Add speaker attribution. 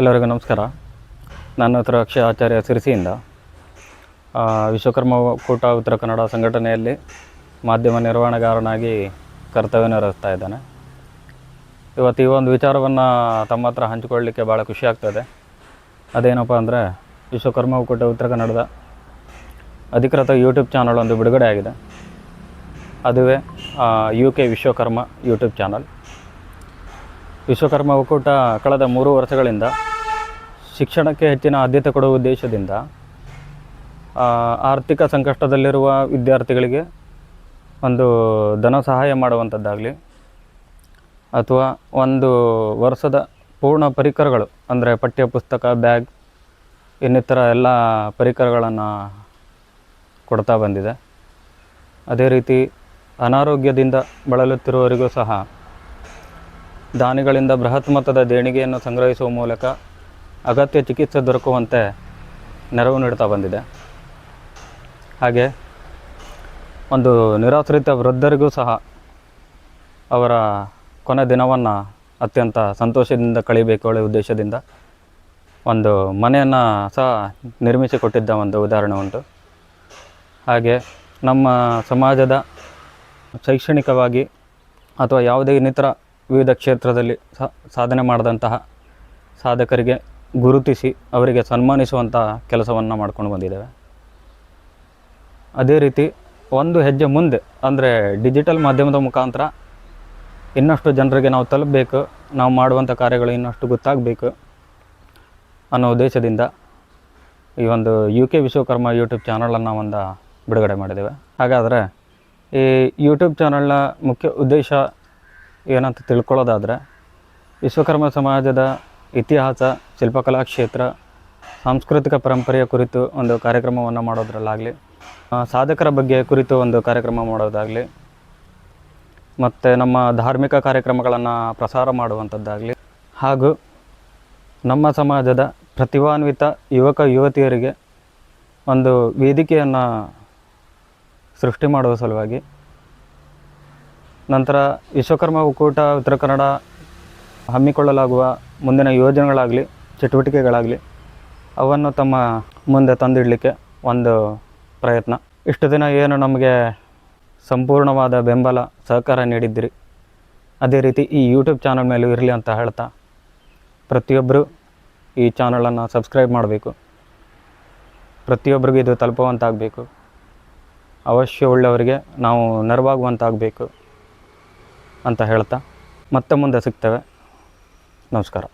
Speaker 1: ಎಲ್ಲರಿಗೂ ನಮಸ್ಕಾರ. ನನ್ನ ಹತ್ರ ಅಕ್ಷಯ ಆಚಾರ್ಯ ಸಿರಿಸಿಯಿಂದ. ವಿಶ್ವಕರ್ಮ ಕೂಟ ಉತ್ತರ ಕನ್ನಡ ಸಂಘಟನೆಯಲ್ಲಿ ಮಾಧ್ಯಮ ನಿರ್ವಹಣೆಗಾರನಾಗಿ ಕರ್ತವ್ಯ ನಿರ್ವಹಿಸ್ತಾ ಇದ್ದಾನೆ. ಇವತ್ತು ಈ ಒಂದು ವಿಚಾರವನ್ನು ತಮ್ಮ ಹತ್ರ ಹಂಚಿಕೊಳ್ಳಲಿಕ್ಕೆ ಭಾಳ ಖುಷಿ ಆಗ್ತದೆ ಅದೇನಪ್ಪ ಅಂದರೆ ವಿಶ್ವಕರ್ಮ ಒಕ್ಕೂಟ ಉತ್ತರ ಕನ್ನಡದ ಅಧಿಕೃತ ಯೂಟ್ಯೂಬ್ ಚಾನಲ್ ಒಂದು ಬಿಡುಗಡೆ ಆಗಿದೆ. ಅದುವೇ U K Vishwakarma YouTube channel. Vishwakarma ಒಕ್ಕೂಟ ಕಳೆದ ಮೂರು ವರ್ಷಗಳಿಂದ ಶಿಕ್ಷಣಕ್ಕೆ ಹೆಚ್ಚಿನ ಆದ್ಯತೆ ಕೊಡುವ ಉದ್ದೇಶದಿಂದ ಆರ್ಥಿಕ ಸಂಕಷ್ಟದಲ್ಲಿರುವ ವಿದ್ಯಾರ್ಥಿಗಳಿಗೆ ಒಂದು ಧನ ಸಹಾಯ ಮಾಡುವಂಥದ್ದಾಗಲಿ, ಅಥವಾ ಒಂದು ವರ್ಷದ ಪೂರ್ಣ ಪರಿಕರಗಳು, ಅಂದರೆ ಪಠ್ಯ ಪುಸ್ತಕ, ಬ್ಯಾಗ್, ಇನ್ನಿತರ ಎಲ್ಲ ಪರಿಕರಗಳನ್ನು ಕೊಡ್ತಾ ಬಂದಿದೆ. ಅದೇ ರೀತಿ ಅನಾರೋಗ್ಯದಿಂದ ಬಳಲುತ್ತಿರುವವರಿಗೂ ಸಹ ದಾನಿಗಳಿಂದ ಬೃಹತ್ ಮೊತ್ತದ ದೇಣಿಗೆಯನ್ನು ಸಂಗ್ರಹಿಸುವ ಮೂಲಕ ಅಗತ್ಯ ಚಿಕಿತ್ಸೆ ದೊರಕುವಂತೆ ನೆರವು ನೀಡ್ತಾ ಬಂದಿದೆ. ಹಾಗೆ ಒಂದು ನಿರಾಶ್ರಿತ ವೃದ್ಧರಿಗೂ ಸಹ ಅವರ ಕೊನೆ ದಿನವನ್ನು ಅತ್ಯಂತ ಸಂತೋಷದಿಂದ ಕಳಿಬೇಕು ಒಳ್ಳೆಯ ಉದ್ದೇಶದಿಂದ ಒಂದು ಮನೆಯನ್ನು ಸಹ ನಿರ್ಮಿಸಿಕೊಟ್ಟಿದ್ದ ಒಂದು ಉದಾಹರಣೆ ಉಂಟು. ಹಾಗೆ ನಮ್ಮ ಸಮಾಜದ ಶೈಕ್ಷಣಿಕವಾಗಿ ಅಥವಾ ಯಾವುದೇ ಇನ್ನಿತರ ವಿವಿಧ ಕ್ಷೇತ್ರದಲ್ಲಿ ಸಾಧನೆ ಮಾಡಿದಂತಹ ಸಾಧಕರಿಗೆ ಗುರುತಿಸಿ ಅವರಿಗೆ ಸನ್ಮಾನಿಸುವಂತಹ ಕೆಲಸವನ್ನು ಮಾಡ್ಕೊಂಡು ಬಂದಿದ್ದೇವೆ. ಅದೇ ರೀತಿ ಒಂದು ಹೆಜ್ಜೆ ಮುಂದೆ ಅಂದರೆ ಡಿಜಿಟಲ್ ಮಾಧ್ಯಮದ ಮುಖಾಂತರ ಇನ್ನಷ್ಟು ಜನರಿಗೆ ನಾವು ತಲುಪಬೇಕು, ನಾವು ಮಾಡುವಂಥ ಕಾರ್ಯಗಳು ಇನ್ನಷ್ಟು ಗೊತ್ತಾಗಬೇಕು ಅನ್ನೋ ಉದ್ದೇಶದಿಂದ ಈ ಒಂದು ಯು ಕೆ ವಿಶ್ವಕರ್ಮ ಯೂಟ್ಯೂಬ್ ಚಾನಲನ್ನು ಒಂದು ಬಿಡುಗಡೆ ಮಾಡಿದ್ದೇವೆ. ಹಾಗಾದರೆ ಈ ಯೂಟ್ಯೂಬ್ ಚಾನಲ್ನ ಮುಖ್ಯ ಉದ್ದೇಶ ಏನಂತ ತಿಳ್ಕೊಳ್ಳೋದಾದರೆ, ವಿಶ್ವಕರ್ಮ ಸಮಾಜದ ಇತಿಹಾಸ, ಶಿಲ್ಪಕಲಾ ಕ್ಷೇತ್ರ, ಸಾಂಸ್ಕೃತಿಕ ಪರಂಪರೆಯ ಕುರಿತು ಒಂದು ಕಾರ್ಯಕ್ರಮವನ್ನು ಮಾಡೋದ್ರಲ್ಲಾಗಲಿ ಸಾಧಕರ ಬಗ್ಗೆ ಕುರಿತು ಒಂದು ಕಾರ್ಯಕ್ರಮ ಮಾಡೋದಾಗಲಿ, ಮತ್ತು ನಮ್ಮ ಧಾರ್ಮಿಕ ಕಾರ್ಯಕ್ರಮಗಳನ್ನು ಪ್ರಸಾರ ಮಾಡುವಂಥದ್ದಾಗಲಿ, ಹಾಗೂ ನಮ್ಮ ಸಮಾಜದ ಪ್ರತಿಭಾನ್ವಿತ ಯುವಕ ಯುವತಿಯರಿಗೆ ಒಂದು ವೇದಿಕೆಯನ್ನು ಸೃಷ್ಟಿ ಮಾಡುವ ಸಲುವಾಗಿ ನಂತರ ವಿಶ್ವಕರ್ಮ ಒಕ್ಕೂಟ, ಉತ್ತರ ಕನ್ನಡ ಹಮ್ಮಿಕೊಳ್ಳಲಾಗುವ ಮುಂದಿನ ಯೋಜನೆಗಳಾಗಲಿ, ಚಟುವಟಿಕೆಗಳಾಗಲಿ, ಅವನ್ನು ತಮ್ಮ ಮುಂದೆ ತಂದಿಡಲಿಕ್ಕೆ ಒಂದು ಪ್ರಯತ್ನ. ಇಷ್ಟು ದಿನ ಏನು ನಮಗೆ ಸಂಪೂರ್ಣವಾದ ಬೆಂಬಲ, ಸಹಕಾರ ನೀಡಿದ್ದೀರಿ. ಅದೇ ರೀತಿ ಈ ಯೂಟ್ಯೂಬ್ ಚಾನಲ್ ಮೇಲೂ ಇರಲಿ ಅಂತ ಹೇಳ್ತಾ ಪ್ರತಿಯೊಬ್ಬರು ಈ ಚಾನಲನ್ನು ಸಬ್ಸ್ಕ್ರೈಬ್ ಮಾಡಬೇಕು. ಪ್ರತಿಯೊಬ್ಬರಿಗೂ ಇದು ತಲುಪುವಂತಾಗಬೇಕು. ಅವಶ್ಯ ಉಳ್ಳವರಿಗೆ ನಾವು ನೆರವಾಗುವಂತಾಗಬೇಕು. ಅಂತ ಹೇಳ್ತಾ ಮತ್ತೆ ಮುಂದೆ ಸಿಗ್ತೇವೆ. ನಮಸ್ಕಾರ.